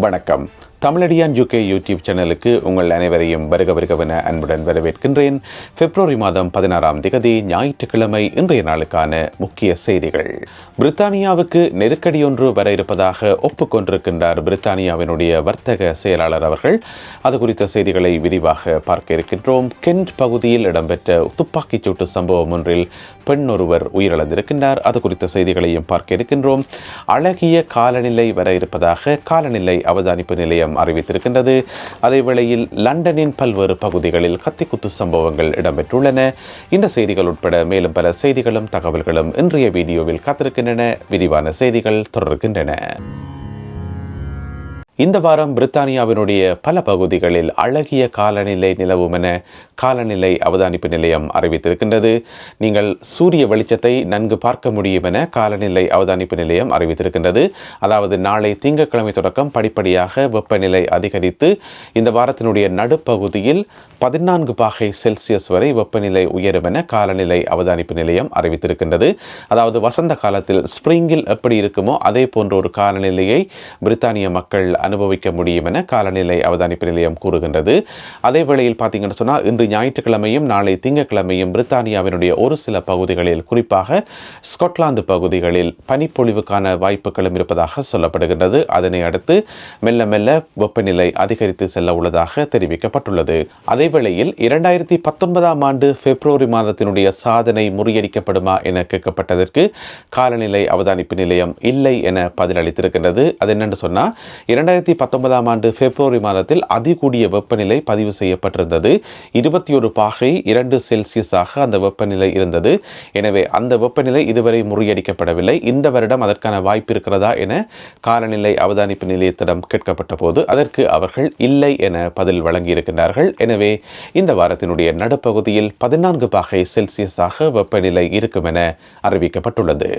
வணக்கம். Tamizhadiyan UK YouTube சேனலுக்கு உங்கள் அனைவரையும் வருக வருகவென அன்புடன் வரவேற்கின்றேன். பிப்ரவரி மாதம் பதினாறாம் திகதி ஞாயிற்றுக்கிழமை இன்றைய நாளுக்கான முக்கிய செய்திகள். பிரித்தானியாவுக்கு நெருக்கடி ஒன்று வர இருப்பதாக ஒப்புக்கொண்டிருக்கின்றார் பிரித்தானியாவினுடைய வர்த்தக செயலாளர் அவர்கள். அது குறித்த செய்திகளை விரிவாக பார்க்க இருக்கின்றோம். கென்ட் பகுதியில் இடம்பெற்ற துப்பாக்கிச் சூட்டு சம்பவம் ஒன்றில் பெண் ஒருவர் உயிரிழந்திருக்கின்றார். அது குறித்த செய்திகளையும் பார்க்க இருக்கின்றோம். அழகிய காலநிலை வர இருப்பதாக காலநிலை அவதானிப்பு நிலையம் அறிவித்திருக்கின்றது. அதேவேளையில் லண்டனின் பல்வேறு பகுதிகளில் கத்திக்குத்து சம்பவங்கள் இடம்பெற்றுள்ளன. இந்த செய்திகள் உட்பட மேலும் பல செய்திகளும் தகவல்களும் இன்றைய வீடியோவில் காத்திருக்கின்றன. விரிவான செய்திகள் தொடர்கின்றன. இந்த வாரம் பிரித்தானியாவினுடைய பல பகுதிகளில் அழகிய காலநிலை நிலவும் என காலநிலை அவதானிப்பு நிலையம் அறிவித்திருக்கின்றது. நீங்கள் சூரிய வெளிச்சத்தை நன்கு பார்க்க முடியும் என காலநிலை அவதானிப்பு நிலையம் அறிவித்திருக்கின்றது. அதாவது நாளை திங்கட்கிழமை தொடக்கம் படிப்படியாக வெப்பநிலை அதிகரித்து இந்த வாரத்தினுடைய நடுப்பகுதியில் பதினான்கு பாகை செல்சியஸ் வரை வெப்பநிலை உயரும் என காலநிலை அவதானிப்பு நிலையம் அறிவித்திருக்கின்றது. அதாவது வசந்த காலத்தில் ஸ்ப்ரிங்கில் எப்படி இருக்குமோ அதே போன்ற ஒரு காலநிலையை பிரித்தானிய மக்கள் அனுபவிக்க முடியும் என காலநிலை அவதானிப்பு நிலையம் கூறுகின்றது. அதே வேளையில் பார்த்தீங்கன்னு சொன்னால் இன்று ஞாயிற்றுக்கிழமையும் நாளை திங்கட்கிழமையும் பிரித்தானியாவினுடைய ஒரு சில பகுதிகளில் குறிப்பாக ஸ்காட்லாந்து பகுதிகளில் பனிப்பொழிவுக்கான வாய்ப்புகளும் இருப்பதாக சொல்லப்படுகின்றது. அதனை அடுத்து மெல்ல மெல்ல வெப்பநிலை அதிகரித்து செல்ல உள்ளதாக தெரிவிக்கப்பட்டுள்ளது. அதே வேளையில் இரண்டாயிரத்தி பத்தொன்பதாம் ஆண்டு பிப்ரவரி மாதத்தினுடைய சாதனை முறியடிக்கப்படுமா என கேட்கப்பட்டதற்கு காலநிலை அவதானிப்பு நிலையம் இல்லை என பதிலளித்திருக்கின்றது. அது என்னென்று சொன்னால் இரண்டாயிரத்தி பத்தொன்பதாம் ஆண்டு பிப்ரவரி மாதத்தில் அதிகூடிய வெப்பநிலை பதிவு செய்யப்பட்டிருந்தது. இருபத்தி ஒரு பாகை இரண்டு செல்சியஸாக அந்த வெப்பநிலை இருந்தது. எனவே அந்த வெப்பநிலை இதுவரை முறியடிக்கப்படவில்லை. இந்த வருடம் அதற்கான வாய்ப்பு இருக்கிறதா என காலநிலை அவதானிப்பு நிலையத்திடம் கேட்கப்பட்ட போது அதற்கு அவர்கள் இல்லை என பதில் வழங்கியிருக்கின்றார்கள். எனவே இந்த வாரத்தினுடைய நடுப்பகுதியில் பதினான்கு பாகை செல்சியஸாக வெப்பநிலை இருக்கும் என அறிவிக்கப்பட்டுள்ளது.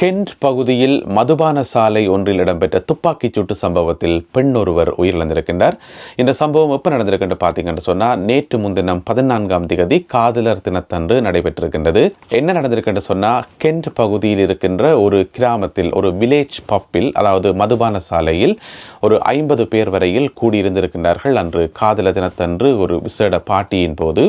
கென்ட் பகுதியில் மதுபான சாலை ஒன்றில் இடம்பெற்ற துப்பாக்கிச் சூட்டு சம்பவத்தில் பெண் ஒருவர் உயிரிழந்திருக்கின்றார். இந்த சம்பவம் எப்போ நடந்திருக்கின்ற பார்த்தீங்கன்னு சொன்னால் நேற்று முன்தினம் பதினான்காம் திகதி காதலர் தினத்தன்று நடைபெற்றிருக்கின்றது. என்ன நடந்திருக்குன்னு சொன்னால் கென்ட் பகுதியில் இருக்கின்ற ஒரு கிராமத்தில் ஒரு வில்லேஜ் பப்பில் அதாவது மதுபான சாலையில் ஒரு ஐம்பது பேர் வரையில் கூடியிருந்திருக்கின்றார்கள். அன்று காதலர் தினத்தன்று ஒரு விசேட பாட்டியின் போது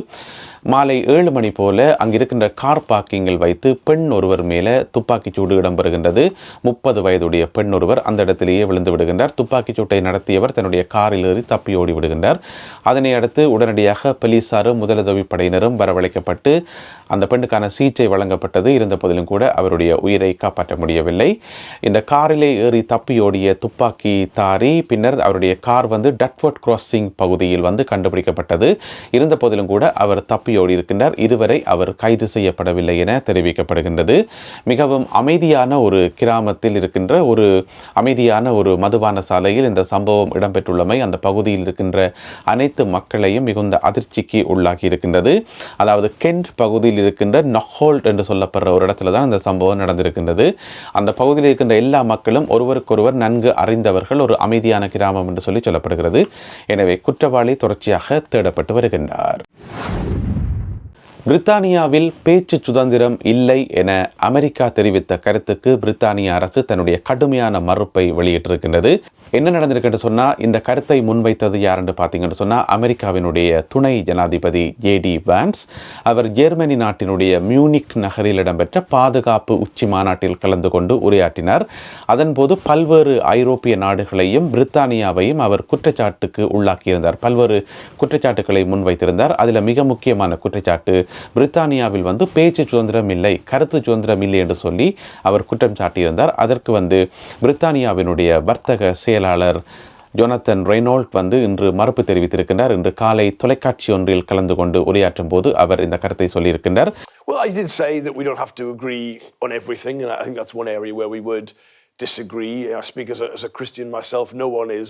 மாலை ஏழு மணி போல அங்கிருக்கின்ற கார் பார்க்கிங்கில் வைத்து பெண் ஒருவர் மேலே துப்பாக்கிச் சூடு இடம்பெறுகின்றது. முப்பது வயதுடைய பெண் ஒருவர் அந்த இடத்திலேயே விழுந்து விடுகின்றார். துப்பாக்கிச் சூட்டை நடத்தியவர் தன்னுடைய காரில் ஏறி தப்பி ஓடி விடுகின்றார். அதனை அடுத்து உடனடியாக போலீசாரும் முதலுதவி படையினரும் வரவழைக்கப்பட்டு அந்த பெண்ணுக்கான சிகிச்சை வழங்கப்பட்டது. இருந்த போதிலும் கூட அவருடைய உயிரை காப்பாற்ற முடியவில்லை. இந்த காரிலே ஏறி தப்பியோடிய துப்பாக்கி தாரி பின்னர் அவருடைய கார் வந்து டட்வர்ட் கிராசிங் பகுதியில் வந்து கண்டுபிடிக்கப்பட்டது. இருந்த போதிலும் கூட அவர் தப்பி ஓடி இருக்கின்றார். இதுவரை அவர் கைது செய்யப்படவில்லை என தெரிவிக்கப்படுகின்றது. மிகவும் அமைதியான ஒரு கிராமத்தில் இருக்கின்ற ஒரு அமைதியான ஒரு மதுபான சாலையில் இந்த சம்பவம் இடம்பெற்றுள்ளமை அந்த பகுதியில் இருக்கின்ற அனைத்து மக்களையும் மிகுந்த அதிர்ச்சிக்கு உள்ளாகி இருக்கின்றது. அதாவது கென்ட் பகுதியில் இருக்கின்ற நொஹோல்ட் என்று சொல்லப்படுற ஒரு இடத்துல தான் இந்த சம்பவம் நடந்திருக்கின்றது. அந்த பகுதியில் இருக்கின்ற எல்லா மக்களும் ஒருவருக்கொருவர் நன்கு அறிந்தவர்கள் ஒரு அமைதியான கிராமம் என்று சொல்லி சொல்லப்படுகிறது. எனவே குற்றவாளி தொடர்ச்சியாக தேடப்பட்டு வருகின்றார். பிரித்தானியாவில் பேச்சு சுதந்திரம் இல்லை என அமெரிக்கா தெரிவித்த கருத்துக்கு பிரித்தானிய அரசு தன்னுடைய கடுமையான மறுப்பை வெளியிட்டிருக்கின்றது. என்ன நடந்திருக்குன்னு சொன்னால் இந்த கருத்தை முன்வைத்தது யாருன்னு பார்த்தீங்கன்னு சொன்னால் அமெரிக்காவினுடைய துணை ஜனாதிபதி ஏடி வான்ஸ். அவர் ஜெர்மனி நாட்டினுடைய மியூனிக் நகரில் இடம்பெற்ற பாதுகாப்பு உச்சி மாநாட்டில் கலந்து கொண்டு உரையாற்றினார். அதன்போது பல்வேறு ஐரோப்பிய நாடுகளையும் பிரித்தானியாவையும் அவர் குற்றச்சாட்டுக்கு உள்ளாக்கியிருந்தார். பல்வேறு குற்றச்சாட்டுகளை முன்வைத்திருந்தார். அதில் மிக முக்கியமான குற்றச்சாட்டு பிரித்தானியாவில் வந்து பேச்சு சுதந்திரம் இல்லை கருத்து சுதந்திரம் இல்லை என்று சொல்லி அவர் குற்றம் சாட்டியிருந்தார். அதற்கு வந்து பிரித்தானியாவினுடைய வர்த்தக செயலாளர் ஜொனத்தன் ரெய்னோல்ட் வந்து இன்று மறுப்பு தெரிவித்திருக்கின்றார் இன்று காலை தொலைக்காட்சி ஒன்றில் கலந்து கொண்டு உரையாற்றும் போது அவர் இந்த கருத்தை சொல்லியிருக்கின்றார் Well, I did say that we don't have to agree on everything, and I think that's one area where we would disagree. I speak as a, as a Christian myself. No one is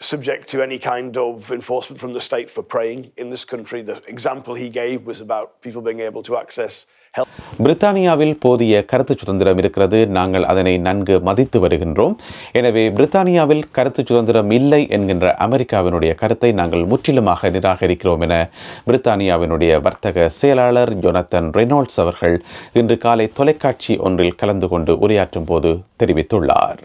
subject to any kind of enforcement from the state for praying in this country. The example he gave was about people being able to access பிரித்தானியாவில் போதிய கருத்து சுதந்திரம் இருக்கிறது. நாங்கள் அதனை நன்கு மதித்து வருகின்றோம். எனவே பிரித்தானியாவில் கருத்து சுதந்திரம் இல்லை என்கின்ற அமெரிக்காவினுடைய கருத்தை நாங்கள் முற்றிலுமாக நிராகரிக்கிறோம் என பிரித்தானியாவினுடைய வர்த்தக செயலாளர் ஜொனத்தன் ரெனால்ட்ஸ் அவர்கள் இன்று காலை தொலைக்காட்சி ஒன்றில் கலந்து கொண்டு உரையாற்றும் போது தெரிவித்துள்ளார்.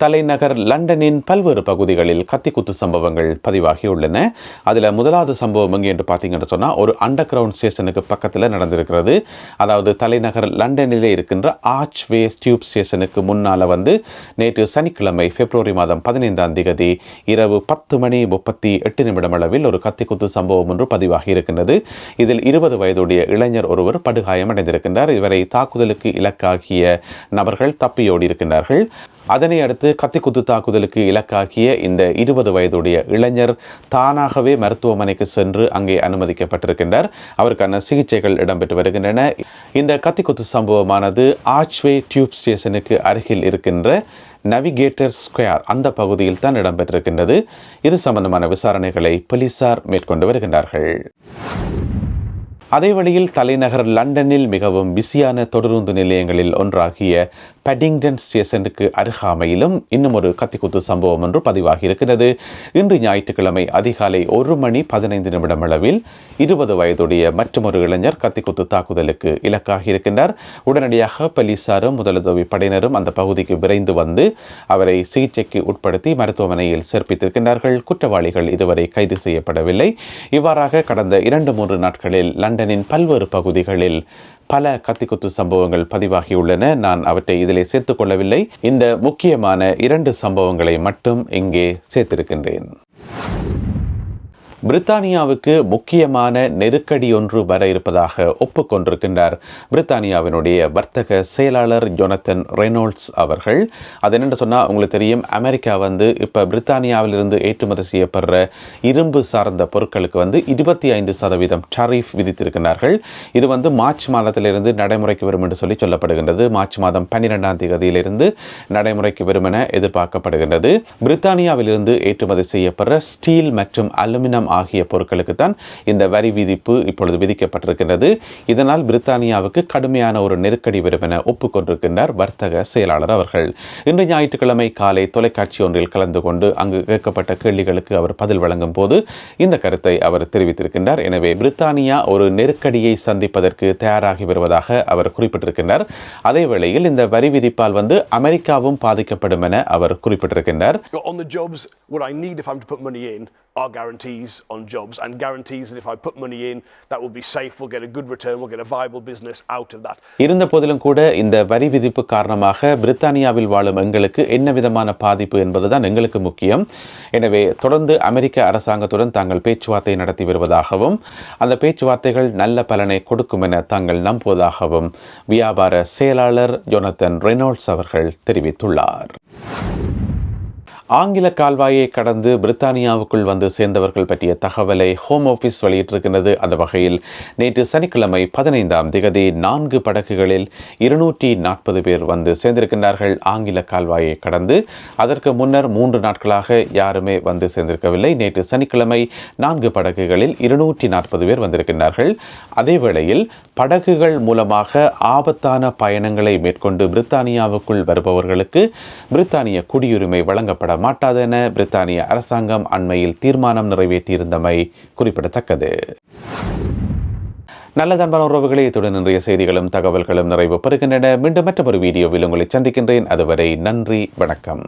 தலைநகர் லண்டனின் பல்வேறு பகுதிகளில் கத்திக்குத்து சம்பவங்கள் பதிவாகியுள்ளன. அதில் முதலாவது சம்பவம் எங்கே என்று பார்த்தீங்கன்னு சொன்னால் ஒரு அண்டர் கிரவுண்ட் ஸ்டேஷனுக்கு பக்கத்தில் நடந்திருக்கிறது. அதாவது தலைநகர் லண்டனிலே இருக்கின்ற ஆர்ச்வே டியூப் ஸ்டேஷனுக்கு முன்னால் வந்து நேற்று சனிக்கிழமை பிப்ரவரி மாதம் பதினைந்தாம் தேதி இரவு பத்து மணி முப்பத்தி எட்டு நிமிடம் அளவில் ஒரு கத்திக்குத்து சம்பவம் ஒன்று பதிவாகி இருக்கின்றது. இதில் இருபது வயதுடைய இளைஞர் ஒருவர் படுகாயமடைந்திருக்கின்றார். இவரை தாக்குதலுக்கு இலக்காகிய நபர்கள் தப்பியோடி இருக்கின்றார்கள். அதனை அடுத்து கத்திக்குத்து தாக்குதலுக்கு இலக்காகிய இந்த இருபது வயதுடைய இளைஞர் தானாகவே மருத்துவமனைக்கு சென்று அங்கே அனுமதிக்கப்பட்டிருக்கின்றார். அவருக்கான சிகிச்சைகள் இடம்பெற்று வருகின்றன. இந்த கத்திக்குத்து சம்பவமானது ஆச்வே டியூப் ஸ்டேஷனுக்கு அருகில் இருக்கின்ற நவிகேட்டர் ஸ்கொயர் அந்த பகுதியில் தான் இடம்பெற்றிருக்கின்றது. இது சம்பந்தமான விசாரணைகளை போலீசார் மேற்கொண்டு வருகின்றார்கள். அதே வழியில் தலைநகர் லண்டனில் மிகவும் பிஸியான தொடருந்து நிலையங்களில் ஒன்றாகிய பெட்டிங்டன் ஸ்டேஷனுக்கு அருகாமையிலும் இன்னும் ஒரு கத்திக்குத்து சம்பவம் ஒன்று பதிவாகி இருக்கிறது. இன்று ஞாயிற்றுக்கிழமை அதிகாலை ஒரு மணி பதினைந்து நிமிடம் அளவில் இருபது வயதுடைய மற்றொரு இளைஞர் கத்திக்குத்து தாக்குதலுக்கு இலக்காகி இருக்கின்றார். உடனடியாக போலீசாரும் முதலுதவி படையினரும் அந்த பகுதிக்கு விரைந்து வந்து அவரை சிகிச்சைக்கு உட்படுத்தி மருத்துவமனையில் சேர்ப்பித்திருக்கின்றார்கள். குற்றவாளிகள் இதுவரை கைது செய்யப்படவில்லை. இவ்வாறாக கடந்த இரண்டு மூன்று நாட்களில் லண்டனின் பல்வேறு பகுதிகளில் பல கத்திக்குத்து சம்பவங்கள் பதிவாகியுள்ளன. நான் அவற்றை இதிலே சேர்த்துக் கொள்ளவில்லை இந்த முக்கியமான இரண்டு சம்பவங்களை மட்டும் இங்கே சேர்த்திருக்கின்றேன். பிரித்தானியாவுக்கு முக்கியமான நெருக்கடி ஒன்று வர இருப்பதாக ஒப்புக்கொண்டிருக்கின்றார். பிரித்தானியாவினுடைய வர்த்தக செயலாளர் ஜொனத்தன் ரெனோல்ட்ஸ் அவர்கள். அது என்னென்று சொன்னால் உங்களுக்கு தெரியும் அமெரிக்கா வந்து இப்போ பிரித்தானியாவிலிருந்து ஏற்றுமதி செய்யப்படுற இரும்பு சார்ந்த பொருட்களுக்கு வந்து இருபத்தி ஐந்து சதவீதம் டரீஃப் விதித்திருக்கிறார்கள் இது வந்து மார்ச் மாதத்திலிருந்து நடைமுறைக்கு வரும் என்று சொல்லி சொல்லப்படுகின்றது. மார்ச் மாதம் பன்னிரெண்டாம் தேதியிலிருந்து நடைமுறைக்கு வரும் என எதிர்பார்க்கப்படுகின்றது. பிரித்தானியாவிலிருந்து ஏற்றுமதி செய்யப்படுற ஸ்டீல் மற்றும் அலுமினியம் ஆகிய பொருட்களுக்கு தான் இந்த வரி விதிப்பு இப்பொழுது விதிக்கப்பட்டிருக்கின்றது. இதனால் பிரித்தானியாவுக்கு கடுமையான ஒரு நெருக்கடி வரும் என ஒப்புக்கொண்டிருக்கின்றார் வர்த்தக செயலாளர் அவர்கள். இன்று ஞாயிற்றுக்கிழமை காலை தொலைக்காட்சி ஒன்றில் கலந்து கொண்டு அங்கு கேட்கப்பட்ட கேள்விகளுக்கு அவர் பதில் வழங்கும் போது இந்த கருத்தை அவர் தெரிவித்திருக்கின்றார். எனவே பிரித்தானியா ஒரு நெருக்கடியை சந்திப்பதற்கு தயாராகி வருவதாக அவர் குறிப்பிட்டிருக்கின்றார். அதே வேளையில் இந்த வரி விதிப்பால் வந்து அமெரிக்காவும் பாதிக்கப்படும் என அவர் குறிப்பிட்டிருக்கின்றார். On the jobs, what I need if I'm to put money in are guarantees. On jobs and guarantees that if I put money in, that will be safe, we'll get a good return, we'll get a viable business out of that. இருந்த போதிலும் கூட இந்த வரி விதிப்பு காரணமாக பிரித்தானியாவில் வாழும் எங்களுக்கு என்ன விதமான பாதிப்பு என்பதுதான் எங்களுக்கு முக்கியம் எனவே தொடர்ந்து அமெரிக்க அரசாங்கத்துடன் தாங்கள் பேச்சுவார்த்தை நடத்தி வருவதாகவும் அந்த பேச்சுவார்த்தைகள் நல்ல பலனை கொடுக்கும் என தாங்கள் நம்புவதாகவும் வியாபார செயலாளர் ஜொனத்தன் ரெனால்ட்ஸ் அவர்கள் தெரிவித்துள்ளார் ஆங்கில கால்வாயை கடந்து பிரித்தானியாவுக்குள் வந்து சேர்ந்தவர்கள் பற்றிய தகவலை ஹோம் ஆஃபீஸ் வெளியிட்டிருக்கின்றது. அந்த வகையில் நேற்று சனிக்கிழமை பதினைந்தாம் திகதி நான்கு படகுகளில் இருநூற்றி நாற்பது பேர் வந்து சேர்ந்திருக்கின்றார்கள். ஆங்கில கால்வாயை கடந்து அதற்கு முன்னர் மூன்று நாட்களாக யாருமே வந்து சேர்ந்திருக்கவில்லை. நேற்று சனிக்கிழமை நான்கு படகுகளில் இருநூற்றி நாற்பது பேர் வந்திருக்கின்றார்கள். அதே வேளையில் படகுகள் மூலமாக ஆபத்தான பயணங்களை மேற்கொண்டு பிரித்தானியாவுக்குள் வருபவர்களுக்கு பிரித்தானிய குடியுரிமை வழங்கப்பட மாட்டாது என பிரித்தானிய அரசாங்கம் அண்மையில் தீர்மானம் நிறைவேற்றியிருந்தமை குறிப்பிடத்தக்கது. நல்ல தன்பான உறவுகளே இத்துடன் இன்றைய செய்திகளும் தகவல்களும் நிறைவு பெறுகின்றன. மீண்டும் மற்றொரு வீடியோவில் உங்களை சந்திக்கின்றேன். அதுவரை நன்றி வணக்கம்.